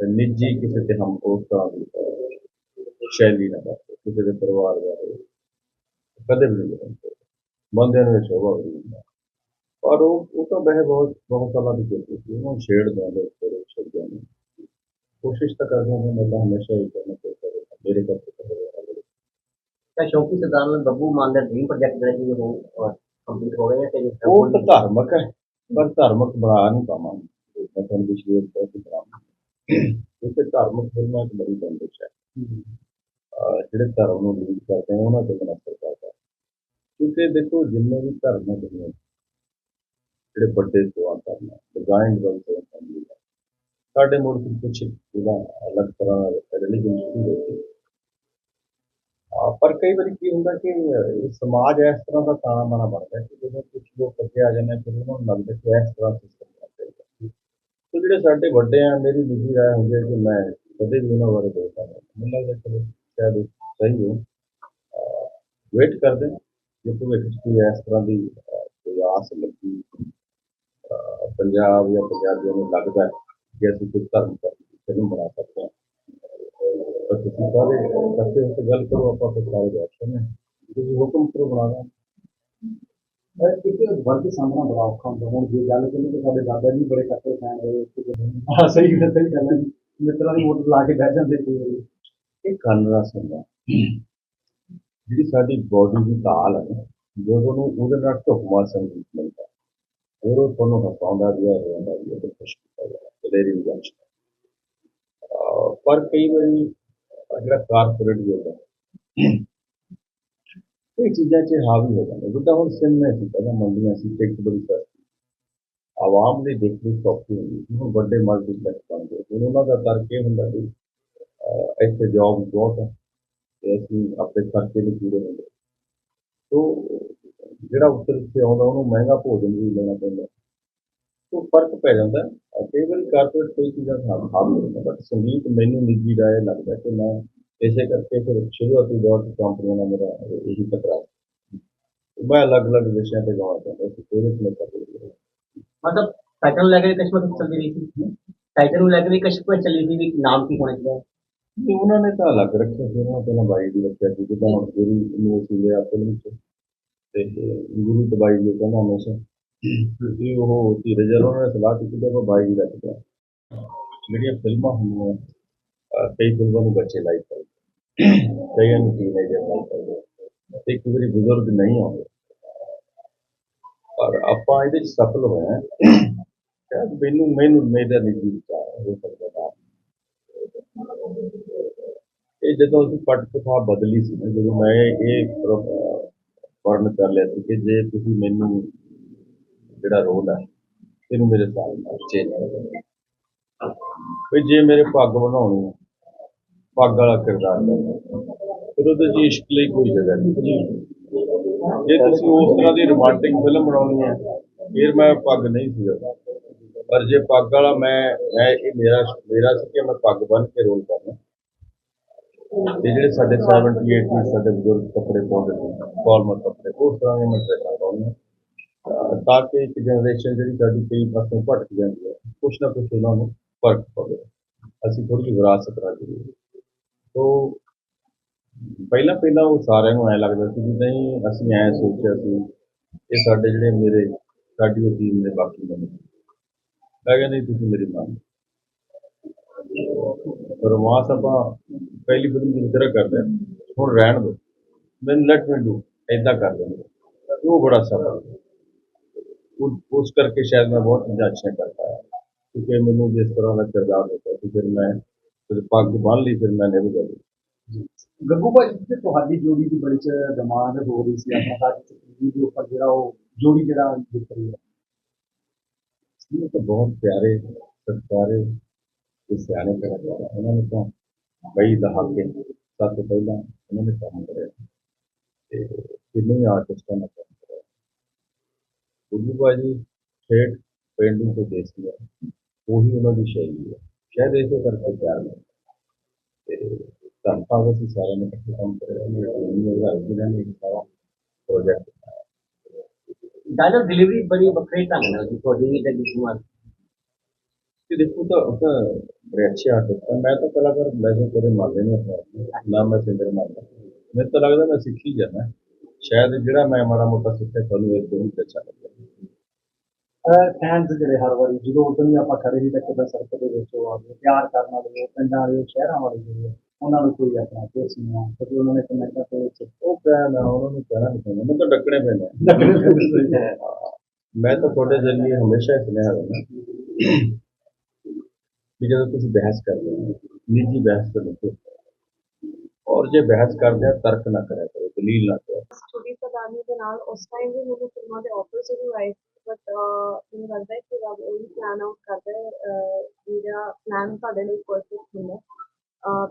ਤੇ ਨਿੱਜੀ ਕਿਸੇ ਤੇ ਹਮ ਉਸ ਤਰ੍ਹਾਂ ਦੀ ਅਹ, ਸ਼ੈਲੀ ਨਾ ਵਰਤੋ ਕਿਸੇ ਦੇ ਪਰਿਵਾਰ ਬਾਰੇ ਕਦੇ ਵੀ ਨਹੀਂ ਕਰਦੇ ਬੰਦਿਆਂ ਨੂੰ ਇਹ ਸ਼ੋਭਾ ਵੀ ਨਹੀਂ ਦਿੰਦਾ। ਪਰ ਉਹ ਉਹ ਤਾਂ ਵੈਸੇ ਬਹੁਤ ਬਹੁਤ ਸਾਲਾਂ ਦੀ ਕੀਤੀ ਸੀ ਉਹਨੂੰ ਛੇੜਦੇ ਆ ਲੋਕ ਫਿਰ ਛੱਡਦੇ ਨੇ ਕੋਸ਼ਿਸ਼ ਤਾਂ ਕਰਦੇ ਹਾਂ ਮੈਂ ਤਾਂ ਹਮੇਸ਼ਾ ਹੀ ਕਰਨਾ ਚਾਹੀਦਾ ਮੇਰੇ ਕਰਕੇ ਤਾਂ ਹੋਇਆ ਹੋਵੇ। ਤਾਂ ਸ਼ੌਕੀ ਸਰਦਾਰ ਨਾਲ ਬੱਬੂ ਮਾਨ ਦਾ ਡ੍ਰੀਮ ਪ੍ਰੋਜੈਕਟ ਜਿਹੜਾ ਸੀ ਉਹ ਕੰਪਲੀਟ ਹੋ ਗਿਆ ਤੇ ਉਹ ਤਾਂ ਧਾਰਮਿਕ ਹੈ ਪਰ ਧਾਰਮਿਕ ਬਣਾ ਨਹੀਂ ਪਾਵਾਂਗੇ ਮੈਂ ਤੁਹਾਨੂੰ ਪਿਛਲੇ ਵਾਰ ਕਹਿ ਚੁੱਕਾ ਕਿਉਂਕਿ ਧਾਰਮਿਕ ਫਿਲਮਾਂ ਚ ਬੜੀ ਬੰਦਿਸ਼ ਹੈ। ਜਿਹੜੇ ਧਰਮ ਨੂੰ ਲੀਡ ਕਰਦੇ ਨੇ ਉਹਨਾਂ ਤੇ ਬਨਸਰ ਕਰਦਾ ਹੈ। ਕਿਉਂਕਿ ਦੇਖੋ ਜਿੰਨੇ ਵੀ ਧਰਮ ਹੈ ਦੁਨੀਆ ਜਿਹੜੇ ਵੱਡੇ ਸੇਵਾ ਕਰਨਾ ਡਿਜ਼ਾਈਨ ਵਰਕ ਫੈਮਿਲੀ ਦਾ ਸਾਡੇ ਮੁਲਕ ਵਿੱਚ ਇਹਦਾ ਅਲੱਗ ਤਰ੍ਹਾਂ ਦਾ ਰਿਲੀਜਨ ਸ਼ੁਰੂ ਹੋਈ ਆ ਪਰ ਕਈ ਵਾਰੀ ਕੀ ਹੁੰਦਾ ਕਿ ਇਹ ਸਮਾਜ ਇਸ ਤਰ੍ਹਾਂ ਦਾ ਤਾਣਾ ਬਾਣਾ ਬਣਦਾ ਕਿ ਜਦੋਂ ਕੁਝ ਲੋਕ ਅੱਗੇ ਆ ਜਾਂਦੇ ਆ, ਫਿਰ ਉਹਨਾਂ ਨੂੰ ਲੱਗਦਾ ਕਿ ਇਸ ਤਰ੍ਹਾਂ ਸਿਸਟਮ ਤੇ ਜਿਹੜੇ ਸਾਡੇ ਵੱਡੇ ਆ, ਮੇਰੀ ਨਿੱਜੀ ਰਾਏ ਹੁੰਦੀ ਹੈ ਕਿ ਮੈਂ ਕਦੇ ਵੀ ਉਹਨਾਂ ਬਾਰੇ ਬੋਲਦਾ ਨਹੀਂ ਮੈਨੂੰ ਲੱਗਦਾ ਚਲੋ ਸ਼ਾਇਦ ਸਹੀ ਹੋ। ਵੇਟ ਕਰਦੇ ਜੇ ਭਵਿੱਖ 'ਚ ਕੋਈ ਇਸ ਤਰ੍ਹਾਂ ਦੀ ਕੋਈ ਆਸ ਲੱਗੀ ਪੰਜਾਬ ਜਾਂ ਪੰਜਾਬੀਆਂ ਨੂੰ ਲੱਗਦਾ ਕਿ ਅਸੀਂ ਕੋਈ ਧਰਮ ਦਾ ਨੂੰ ਬਣਾ ਸਕਦੇ ਹਾਂ, ਤਾਂ ਤੁਸੀਂ ਸਾਰੇ ਇਕੱਠੇ ਹੋ ਕੇ ਗੱਲ ਕਰੋ, ਆਪਾਂ ਫਿਰ ਸਾਰੇ ਬੈਠੇ ਨੇ। ਤੁਸੀਂ ਹੁਕਮ ਕਰੋ ਬਣਾ ਦਾਂ ਇੱਕ ਵਰਗ ਸਾਹਮਣਾ ਬੜਾ ਔਖਾ ਹੁੰਦਾ ਹੁਣ, ਜੇ ਗੱਲ ਕਰੀਏ ਕਿ ਸਾਡੇ ਦਾਦਾ ਜੀ ਬੜੇ ਕੱਟੇ ਫੈਨ ਰਹੇ ਹਾਂ, ਸਹੀ ਗੱਲ ਸਹੀ ਗੱਲ ਹੈ। ਮਿੱਤਰਾਂ ਦੀ ਮੋਟਰ ਲਾ ਕੇ ਬਹਿ ਜਾਂਦੇ ਸੀ। ਇਹ ਕੰਨ ਰਸ ਜਿਹੜੀ ਸਾਡੀ ਬੋਡੀ ਦੀ ਤਾਲ ਹੈ ਜਦੋਂ ਨੂੰ ਉਹਦੇ ਨਾਲ ਢੁਕਵਾਂ ਸੰਗੀਤ ਮਿਲਦਾ, ਫਿਰ ਉਹ ਤੁਹਾਨੂੰ ਹਸਾਉਂਦਾ ਵੀ ਹੈ, ਰੋਂਦਾ ਵੀ ਹੈ, ਤੇ ਖੁਸ਼ ਕੀਤਾ ਜਾਂਦਾ ਦਲੇਰੀ ਵੀ ਬਖਸ਼ਦਾ ਪਰ ਕਈ ਵਾਰੀ ਜਿਹੜਾ ਕਾਰਪੋਰੇਟ ਯੁੱਗ ਹੈ ਇਹ ਚੀਜ਼ਾਂ 'ਚ ਹਾਵੀ ਹੋ ਜਾਂਦਾ। ਜਿੱਦਾਂ ਹੁਣ ਸਿਨੇਮਾ ਸੀ ਪਹਿਲਾਂ ਮੰਡੀਆਂ ਸੀ ਟਿਕਟ ਬੜੀ ਸਸਤੀ ਆਵਾਮ ਦੀ ਦੇਖਣੀ ਸੌਖੀ ਹੁੰਦੀ ਸੀ। ਹੁਣ ਵੱਡੇ ਮਲਟੀਪਲੈਕਸ ਬਣ ਗਏ ਹੁਣ ਉਹਨਾਂ ਦਾ ਤਰਕ ਇਹ ਹੁੰਦਾ ਕਿ ਇੱਥੇ ਜੌਬ ਬਹੁਤ ਹੈ ਤੇ ਅਸੀਂ ਆਪਣੇ ਖਰਚੇ ਨਹੀਂ ਪੂਰੇ ਹੁੰਦੇ ਤੋ ਜਿਹੜਾ ਉੱਤਰ ਇੱਥੇ ਆਉਂਦਾ, ਉਹਨੂੰ ਮਹਿੰਗਾ ਭੋਜਨ ਵੀ ਲੈਣਾ ਪੈਂਦਾ। ਤੋ ਫ਼ਰਕ ਪੈ ਜਾਂਦਾ। ਕਈ ਵਾਰੀ ਕਾਰਪੋਰੇਟ ਕਈ ਚੀਜ਼ਾਂ ਹਾਵੀ ਹਾਵੀ ਬਟ ਸੰਗੀਤ ਮੈਨੂੰ ਨਿੱਜੀ ਰਾਏ ਲੱਗਦਾ ਕਿ ਮੈਂ ਇਸੇ ਕਰਕੇ ਫਿਰ ਸ਼ੁਰੂਆਤੀ ਦੌਰ 'ਚ ਕੰਪਨੀਆਂ ਨਾਲ ਮੇਰਾ ਇਹੀ ਟਕਰਾਅ ਸੀ। ਮੈਂ ਅਲੱਗ-ਅਲੱਗ ਵਿਸ਼ਿਆਂ ਤੇ ਗਾਉਣਾ ਚਾਹੁੰਦਾ ਸੀ ਉਹਦੇ 'ਚ ਮੈਂ ਕਰ ਰਿਹਾ ਮਤਲਬ ਟਾਈਟਲ ਨੂੰ ਲੈ ਕੇ ਕਸ਼ਮਕਸ਼ ਚੱਲਦੀ ਰਹੀ ਸੀ ਟਾਈਟਲ ਨੂੰ ਲੈ ਕੇ ਵੀ ਕਸ਼ਮਕਸ਼ ਚੱਲੀ ਸੀ ਵੀ ਨਾਮ ਕੀ ਹੋਣਾ ਚਾਹੀਦਾ ਨਹੀਂ ਉਹਨਾਂ ਨੇ ਤਾਂ ਅਲੱਗ ਰੱਖਿਆ ਸੀ ਉਹਨਾਂ ਨੇ ਪਹਿਲਾਂ ਬਾਈ ਦੀ ਰੱਖਿਆ ਸੀ ਜਿੱਦਾਂ ਹੁਣ ਗੁਰੂ ਨੂੰ ਅਸੀਂ ਲਿਆ ਫਿਲਮ 'ਚ ਤੇ ਗੁਰੂ ਤੇ ਬਾਈ ਜੀ ਕਹਿੰਦਾ ਹਮੇਸ਼ਾ ਕਿ ਉਹ ਧੀਰਜ ਨਾਲ ਉਹਨਾਂ ਨੇ ਸਲਾਹ ਕੀਤੀ ਕਿ ਆਪਾਂ ਬਾਈ ਦੀ ਰੱਖਦੇ ਹਾਂ ਜਿਹੜੀਆਂ ਫਿਲਮਾਂ ਹੁੰਦੀਆਂ ਅਹ ਕਈ ਫਿਲਮਾਂ ਨੂੰ ਬੱਚੇ ਲਾਈਕ ਕਰਦੇ ਕਈਆਂ ਨੂੰ ਟੀਨੇਜਰ ਲਾਈਕ ਕਰਦੇ ਤੇ ਕਈ ਵਾਰੀ ਬਜ਼ੁਰਗ ਨਹੀਂ ਆਉਂਦੇ। ਪਰ ਆਪਾਂ ਇਹਦੇ 'ਚ ਸਫਲ ਹੋਏ ਹਾਂ। ਸ਼ਾਇਦ ਮੈਨੂੰ ਮੈਨੂੰ, ਮੇਰਾ ਨਿੱਜੀ ਵਿਚਾਰ ਹੋ ਸਕਦਾ ਇਹ ਜਦੋਂ ਅਸੀਂ ਪੱਟ ਕਥਾ ਬਦਲੀ ਸੀ ਜਦੋਂ ਮੈਂ ਇਹ ਵਰਨ ਕਰ ਲਿਆ ਸੀ ਕਿ ਜੇ ਤੁਸੀਂ ਮੈਨੂੰ ਜਿਹੜਾ ਰੋਲ ਹੈ, ਇਹਨੂੰ ਮੇਰੇ ਸਾਲ ਨਾਲ ਚੇਂਜ ਕਰੋ ਵੀ ਜੇ ਮੇਰੇ ਪੱਗ ਬਣਾਉਣੀ ਹੈ ਪੱਗ ਵਾਲਾ ਕਿਰਦਾਰ ਕਰਨਾ ਫਿਰ ਉਹਦੇ 'ਚ ਇਸ਼ਕ ਲਈ ਕੋਈ ਜਗ੍ਹਾ ਨਹੀਂ। ਜੇ। ਤੁਸੀਂ ਉਸ ਤਰ੍ਹਾਂ ਦੀ ਰੋਮਾਂਟਿਕ ਫਿਲਮ ਬਣਾਉਣੀ ਹੈ, ਫਿਰ ਮੈਂ ਪੱਗ ਨਹੀਂ ਸੀਗਾ ਪਰ ਜੇ ਪੱਗ ਵਾਲਾ ਮੈਂ ਮੈਂ ਇਹ ਮੇਰਾ ਮੇਰਾ ਸੀ ਕਿ ਮੈਂ ਪੱਗ ਬੰਨ੍ਹ ਕੇ ਰੋਲ ਕਰਨਾ। ਤੇ ਜਿਹੜੇ ਸਾਡੇ 78 ਵਿੱਚ ਸਾਡੇ ਬਜ਼ੁਰਗ ਕੱਪੜੇ ਪਾਉਂਦੇ ਨੇ ਫਾਰਮਲ ਕੱਪੜੇ, ਉਸ ਤਰ੍ਹਾਂ ਦੇ ਮੈਂ ਡਰੈਸਾਂ ਪਾਉਂਦਾ ਤਾਂ ਕਿ ਇੱਕ ਜਨਰੇਸ਼ਨ ਜਿਹੜੀ ਸਾਡੀ ਕਈ ਪਾਸੋਂ ਭਟਕ ਜਾਂਦੀ ਹੈ, ਕੁਛ ਨਾ ਕੁਛ ਉਹਨਾਂ ਨੂੰ ਫ਼ਰਕ ਪਵੇ। ਅਸੀਂ ਥੋੜੀ ਜਿਹੀ ਵਿਰਾਸਤ ਰੱਖੀ ਹੈ। ਤੋ ਪਹਿਲਾਂ ਪਹਿਲਾਂ ਉਹ ਸਾਰਿਆਂ ਨੂੰ ਐ ਲੱਗਦਾ ਸੀ ਕਿ ਨਹੀਂ ਅਸੀਂ ਐ ਸੋਚਿਆ ਸੀ ਇਹ ਸਾਡੇ ਜਿਹੜੇ ਮੇਰੇ ਸਾਡੀ ਉਹ ਟੀਮ ਦੇ ਬਾਕੀ ਬੰਦੇ ਮੈਂ ਕਹਿੰਦਾ ਨਹੀਂ ਤੁਸੀਂ ਮੇਰੀ ਮੰਨ ਰੋਮਾਂਸ ਆਪਾਂ ਪਹਿਲੀ ਫਿਲਮ ਦੀ ਤਰ੍ਹਾਂ ਕਰਦੇ ਹਾਂ, ਹੁਣ ਰਹਿਣ ਦਿਓ ਮੈਨੂੰ ਲੈਟ ਮੀ ਡੂ ਐਦਾਂ ਕਰ ਦਿੰਦੇ ਉਹ ਬੜਾ ਸਫਲ ਉਹ ਉਸ ਕਰਕੇ ਸ਼ਾਇਦ ਮੈਂ ਬਹੁਤ ਚੀਜ਼ਾਂ ਅੱਛੀਆਂ ਕਰ ਪਾਇਆ ਕਿਉਂਕਿ ਮੈਨੂੰ ਜਿਸ ਤਰ੍ਹਾਂ ਦਾ ਕਿਰਦਾਰ ਦਿੱਤਾ ਸੀ ਫਿਰ ਮੈਂ ਫਿਰ ਪੱਗ ਬੰਨ੍ਹ ਲਈ ਫਿਰ ਮੈਂ ਨਿਭ ਗਿਆ ਗੱਗੂ ਭਾਜੀ ਤੇ ਤੁਹਾਡੀ ਜੋੜੀ ਦੀ ਬੜੀ ਚ ਡਿਮਾਂਡ ਹੋ ਰਹੀ ਸੀ ਆਪਣਾ ਸਾਡੀ ਟੀਵੀ ਦੇ ਉੱਪਰ ਜਿਹੜਾ ਉਹ ਜੋੜੀ ਜਿਹੜਾ ਦਿਖ ਰਹੀ ਹੈ ਇਹ ਤਾਂ ਬਹੁਤ ਪਿਆਰੇ ਸਤਿਕਾਰੇ ਤੇ ਸਿਆਣੇ ਕਲਾਕਾਰ ਆ। ਉਹਨਾਂ ਨੇ ਤਾਂ ਕਈ ਦਹਾਕੇ ਸਭ ਤੋਂ ਪਹਿਲਾਂ ਉਹਨਾਂ ਨੇ ਕੰਮ ਕਰਿਆ ਤੇ ਕਿੰਨੇ ਹੀ ਆਰਟਿਸਟਾਂ ਨੇ ਕੰਮ ਕਰਿਆ ਗੁਰੂ ਭਾਜੀ ਠੇਠ ਪੇਂਡਿੰਗ ਤੋਂ ਦੇਸੀ ਹੈ ਉਹੀ ਉਹਨਾਂ ਦੀ ਸ਼ੈਲੀ ਹੈ ਸ਼ਾਇਦ ਇਸੇ ਕਰਕੇ ਪਿਆਰ ਮਿਲਦਾ ਤੇ ਧੰਨਵਾਦ ਅਸੀਂ ਸਾਰਿਆਂ ਨੇ ਇਕੱਠੇ ਕੰਮ ਕਰਿਆ ਮੇਰੇ ਟੀਮ ਨੇ ਰਲ ਕੇ ਇਹਨਾਂ ਨੇ ਇੱਕ ਸਾਰਾ ਪ੍ਰੋਜੈਕਟ ਡਾਇਲੌਗ ਡਿਲੀਵਰੀ ਬੜੀ ਵੱਖਰੇ ਢੰਗ ਨਾਲ ਸੀ ਤੁਹਾਡੀ ਤੇ ਕੁਮਾਰ ਕਿ ਦੇਖੋ ਤਾਂ ਉਹ ਤਾਂ ਬੜੇ ਅੱਛੇ ਆਰਟਿਸਟ ਮੈਂ ਤਾਂ ਕਲਾਕਾਰ ਵੈਸੇ ਕਦੇ ਮੰਨਦੇ ਨਹੀਂ ਨੂੰ। ਮੈਂ ਸਿੰਗਰ ਮੰਨਦਾ। ਮੈਨੂੰ ਤਾਂ ਲੱਗਦਾ ਮੈਂ ਸਿੱਖੀ ਜਾਣਾ। ਸ਼ਾਇਦ ਜਿਹੜਾ ਮੈਂ ਮਾੜਾ ਮੋਟਾ ਸਿੱਖਿਆ ਤੁਹਾਨੂੰ ਇਹ ਤੋਂ ਹੀ ਅੱਛਾ ਲੱਗਿਆ ਫੈਨਸ ਜਿਹੜੇ ਹਰ ਵਾਰੀ ਜਦੋਂ ਉਦੋਂ ਵੀ ਆਪਾਂ ਖੜੇ ਸੀ ਤਾਂ ਕਿਦਾਂ ਸੜਕ ਦੇ ਵਿੱਚ ਉਹ ਆਉਂਦੇ ਪਿਆਰ ਕਰਨ ਵਾਲੇ ਪਿੰਡਾਂ ਵਾਲੇ ਸ਼ਹਿਰਾਂ ਵਾਲੇ ਜਿਹੜੇ ਉਹਨਾਂ ਨੂੰ ਕੋਈ ਆਪਣਾ ਕੇਸ ਨਹੀਂ ਆ ਕਿਉਂਕਿ ਉਹਨਾਂ ਨੇ ਕਮੈਂਟਾਂ ਦੇ ਵਿੱਚ ਉਹ ਕਹਿ ਮੈਂ ਉਹਨਾਂ ਨੂੰ ਕਹਿਣਾ ਨਹੀਂ ਚਾਹੁੰਦਾ ਮੈਨੂੰ ਤਾਂ ਡੱਕਣੇ ਪੈਂਦੇ। ਹਾਂ, ਮੈਂ ਤਾਂ ਤੁਹਾਡੇ ਜ਼ਰੀਏ ਹਮੇਸ਼ਾ ਇਹ ਸੁਨੇਹਾ ਦਿੰਦਾ ਕਿ ਜਦੋਂ ਤੁਸੀਂ ਬਹਿਸ ਕਰਦੇ ਹੋ ਨਿੱਜੀ ਬਹਿਸ ਤੋਂ ਨਿਕਲੋ ਔਰ ਜੇ ਬਹਿਸ ਕਰਦੇ ਆ ਤਰਕ ਨਾ ਕਰਿਆ ਕਰੋ ਦਲੀਲ ਨਾ ਕਰੋ। ਛੋਟੀ ਸਦਾਨੀ ਦੇ ਨਾਲ ਉਸ ਟਾਈਮ ਵੀ ਮੈਨੂੰ ਫਿਲਮਾਂ ਦੇ ਆਫਰ ਜ਼ਰੂਰ ਆਏ ਬਟ ਮੈਨੂੰ ਲੱਗਦਾ ਹੈ ਕਿ ਰੱਬ ਉਹੀ ਪਲਾਨ ਆਊਟ ਕਰਦਾ ਹੈ ਜਿਹੜਾ ਪਲਾਨ ਤੁਹਾਡੇ ਲਈ ਪਰਫੈਕਟ ਹੁੰਦਾ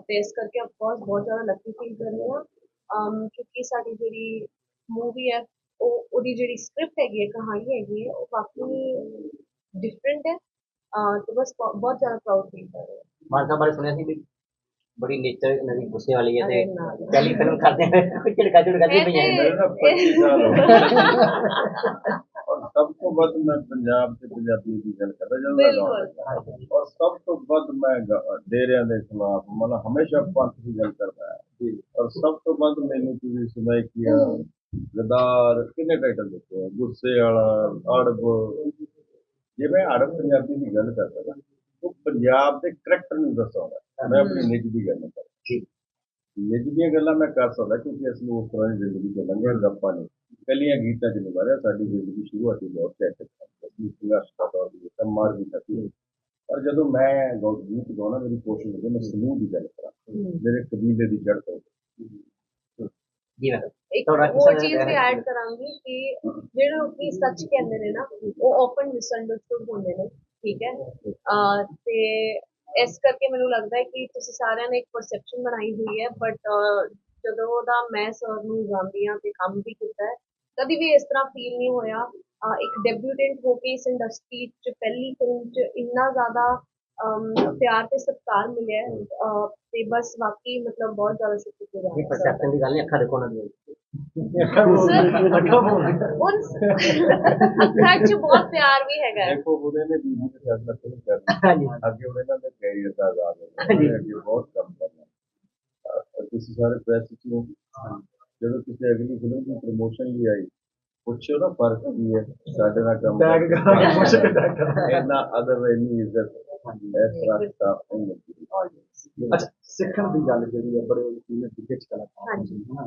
ਇਸ ਕਰਕੇ ਆਫ ਕੋਰਸ ਬਹੁਤ ਜ਼ਿਆਦਾ ਲੱਕੀ ਫੀਲ ਕਰ ਰਹੀ ਹਾਂ। ਅਮ, ਕਿਉਂਕਿ ਸਾਡੀ ਜਿਹੜੀ ਮੂਵੀ ਹੈ ਉਹ ਉਹਦੀ ਜਿਹੜੀ ਸਕ੍ਰਿਪਟ ਹੈਗੀ ਹੈ ਕਹਾਣੀ ਹੈਗੀ ਹੈ ਉਹ ਕਾਫੀ ਡਿਫਰੈਂਟ ਹੈ। ਤੇ ਬਸ ਬਹੁ- ਬਹੁਤ ਜ਼ਿਆਦਾ ਪ੍ਰਾਊਡ ਫੀਲ ਕਰ ਰਹੀ ਹਾਂ। ਮਾਨ ਸਾਹਿਬ ਬਾਰੇ ਸੁਣਿਆ ਸੀ ਵੀ? ਬੜੀ ਨੇਚਰ ਇਹਨਾਂ ਦੀ ਗੁੱਸੇ ਵਾਲੀ ਹੈ ਤੇ। ਪਹਿਲੀ ਫਿਲਮ ਕਰਦੇ ਹੋਏ ਝਿੜਕਾ ਝਿੜਕਾ ਦੀ ਪਈਆਂ ਨੇ। ਮੇਰੇ ਨਾਲ 25 ਸਾਲ ਹੋ ਗਏ। ਔਰ ਸਭ ਤੋਂ ਵੱਧ ਮੈਂ ਪੰਜਾਬ ਤੇ ਪੰਜਾਬੀ ਦੀ ਗੱਲ ਕਰਦਾ ਜਦੋਂ ਔਰ ਸਭ ਤੋਂ ਵੱਧ ਮੈਂ ਡੇਰਿਆਂ ਦੇ ਖਿਲਾਫ ਮਤਲਬ ਹਮੇਸ਼ਾ ਪੰਥ ਦੀ ਗੱਲ ਕਰਦਾ ਹੈ। ਔਰ ਸਭ ਤੋਂ ਵੱਧ ਮੈਨੂੰ ਤੁਸੀਂ ਸੁਣਾਈ ਕੀ ਗਦਾਰ ਕਿੰਨੇ ਟਾਈਟਲ ਦਿੱਤੇ ਆ? ਗੁੱਸੇ ਵਾਲਾ ਅੜਬ। ਜੇ ਮੈਂ ਅੜਬ ਪੰਜਾਬੀ ਦੀ ਗੱਲ ਕਰਦਾ ਉਹ ਪੰਜਾਬ ਦੇ ਕਰੈਕਟਰ ਨੂੰ ਦਰਸਾਉਂਦਾ। ਮੈਂ ਆਪਣੀ ਨਿੱਜ ਦੀ ਗੱਲ ਨਹੀਂ ਕਰਦਾ ਨਿੱਜ ਦੀਆਂ ਗੱਲਾਂ ਮੈਂ ਕਰ ਸਕਦਾ ਕਿਉਂਕਿ ਅਸੀਂ ਉਸ ਤਰ੍ਹਾਂ ਦੀ ਜ਼ਿੰਦਗੀ ਚ ਲੰਘੇ ਗੱਪਾਂ ਨੇ ਕੱਲੀਆਂ ਗੀਤਾਂ ਚ ਮਾਰਿਆ ਸਾਡੀ ਜ਼ਿੰਦਗੀ ਸ਼ੁਰੂਆਤੀ ਬਹੁਤ ਕੈਸੇ ਅਸੀਂ ਸੰਘਰਸ਼ ਦਾ ਦੌਰ ਵੀ ਤਾਂ ਮਾਰ ਵੀ ਸਕਦੀ ਪਰ ਜਦੋਂ ਮੈਂ ਗੀਤ ਗਾਉਣਾ ਮੇਰੀ ਕੋਸ਼ਿਸ਼ ਹੁੰਦੀ ਮੈਂ ਸਮੂਹ ਦੀ ਗੱਲ ਕਰਾਂ। ਮੇਰੇ ਕਬੀਲੇ ਦੀ ਜੜ ਤੋਂ। ਜੀ ਮੈਡਮ ਇੱਕ ਹੋਰ ਚੀਜ਼ ਵੀ ਐਡ ਕਰਾਂਗੀ ਕਿ ਜਿਹੜੇ ਲੋਕੀ ਸੱਚ ਕਹਿੰਦੇ ਨੇ ਨਾ ਉਹ ਓਪਨ ਮਿਸਅੰਡਰਸਟੂਡ ਹੁੰਦੇ ਨੇ। ਠੀਕ ਹੈ? ਤੇ ਇਸ ਕਰਕੇ ਮੈਨੂੰ ਲੱਗਦਾ ਹੈ ਕਿ ਤੁਸੀਂ ਸਾਰਿਆਂ ਨੇ ਇੱਕ ਪਰਸੈਪਸ਼ਨ ਬਣਾਈ ਹੋਈ ਹੈ ਬਟ ਜਦੋਂ ਦਾ ਮੈਂ ਸਰ ਨੂੰ ਜਾਣਦੀ ਹਾਂ ਤੇ ਕੰਮ ਵੀ ਕੀਤਾ ਹੈ, ਕਦੀ ਵੀ ਇਸ ਤਰ੍ਹਾਂ ਫੀਲ ਨਹੀਂ ਹੋਇਆ। ਇੱਕ ਡੈਬਿਊਟੈਂਟ ਹੋ ਕੇ ਇਸ ਇੰਡਸਟਰੀ 'ਚ, ਪਹਿਲੀ ਫਿਲਮ 'ਚ ਇੰਨਾ ਜ਼ਿਆਦਾ ਅਮ, ਪਿਆਰ ਤੇ ਸਤਿਕਾਰ ਮਿਲਿਆ ਹੈ ਅਹ ਤੇ ਬਸ ਵਾਕਈ ਮਤਲਬ ਬਹੁਤ ਜ਼ਿਆਦਾ ਇਹ ਸ਼ੁਕਰਗੁਜ਼ਾਰ ਹਾਂ sir ਦਾ। ਪਰਸੈਪਸ਼ਨ ਦੀ ਗੱਲ ਨਹੀਂ ਅੱਖਾਂ ਦੇਖੋ ਉਹਨਾਂ ਦੀਆਂ ਉਨ ਅੱਖਾਂ 'ਚ ਬਹੁਤ ਪਿਆਰ ਵੀ ਹੈਗਾ ਹੈ ਦੇਖੋ ਉਹਦੇ ਨੇ ਬੀਬੀ ਦੇ ਸਾਥ ਨਾਲ ਫਿਲਮ ਕਰਨੀ ਹਾਂਜੀ ਅੱਗੇ ਉਹਦੇ ਨਾਲ ਦੇ ਕੈਰੀਅਰ ਦਾ ਆਜ਼ਾਦ ਹੋਣਾ ਹਾਂਜੀ। ਉਹਨੇ ਅੱਗੇ ਬਹੁਤ ਕੰਮ ਕਰਨਾ ਅਹ ਤੁਸੀਂ ਸਾਰੇ ਪ੍ਰੈਸ ਚ ਹੋ ਜਦੋਂ ਕਿਸੇ ਅਗਲੀ ਫਿਲਮ ਦੀ ਪ੍ਰੋਮੋਸ਼ਨ ਲਈ ਆਈ ਪੁੱਛੋ ਨਾ ਫ਼ਰਕ ਕੀ ਹੈ ਸਾਡੇ ਨਾਲ ਕੰਮ Tag ਕਰਾਂਗੇ, ਪੁੱਛ ਕੇ tag ਕਰਾਂਗੇ। ਇਹਨਾਂ ਅਦਰ ਇੰਨੀ ਇੱਜ਼ਤ ਇਸ ਤਰ੍ਹਾਂ ਦਾ ਨਹੀਂ ਮਿਲਦੀ ਅੱਛਾ ਸਿੱਖਣ ਦੀ ਗੱਲ ਜਿਹੜੀ ਹੈ ਬੜੇ ਕੀਮਤ ਦੀ ਖਿੱਚ ਕਲਾ ਹਾਂਜੀ। ਹਨਾ?